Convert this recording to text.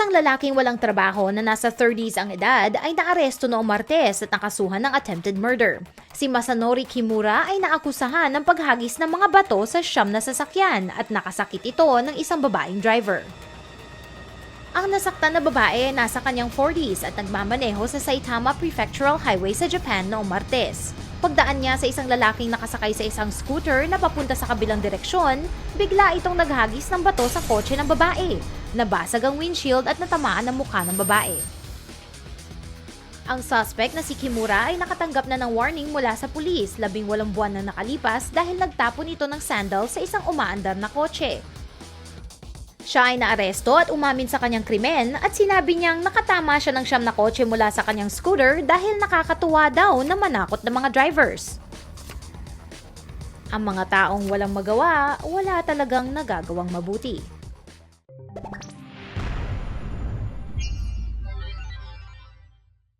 Isang lalaking walang trabaho na nasa 30s ang edad ay naaresto noong Martes at nakasuhan ng attempted murder. Si Masanori Kimura ay naakusahan ng paghagis ng mga bato sa siyam na sasakyan at nakasakit ito ng isang babaeng driver. Ang nasaktan na babae nasa kanyang 40s at nagmamaneho sa Saitama Prefectural Highway sa Japan noong Martes. Pagdaan niya sa isang lalaking nakasakay sa isang scooter na papunta sa kabilang direksyon, bigla itong naghagis ng bato sa kotse ng babae. Nabasag ang windshield at natamaan ang mukha ng babae. Ang suspect na si Kimura ay nakatanggap na ng warning mula sa pulis labing walang buwan na nakalipas dahil nagtapon ito ng sandal sa isang umaandar na kotse. Siya ay naaresto at umamin sa kanyang krimen at sinabi niyang nakatama siya ng siyam na kotse mula sa kanyang scooter dahil nakakatuwa daw na manakot ng mga drivers. Ang mga taong walang magawa, wala talagang nagagawang mabuti. you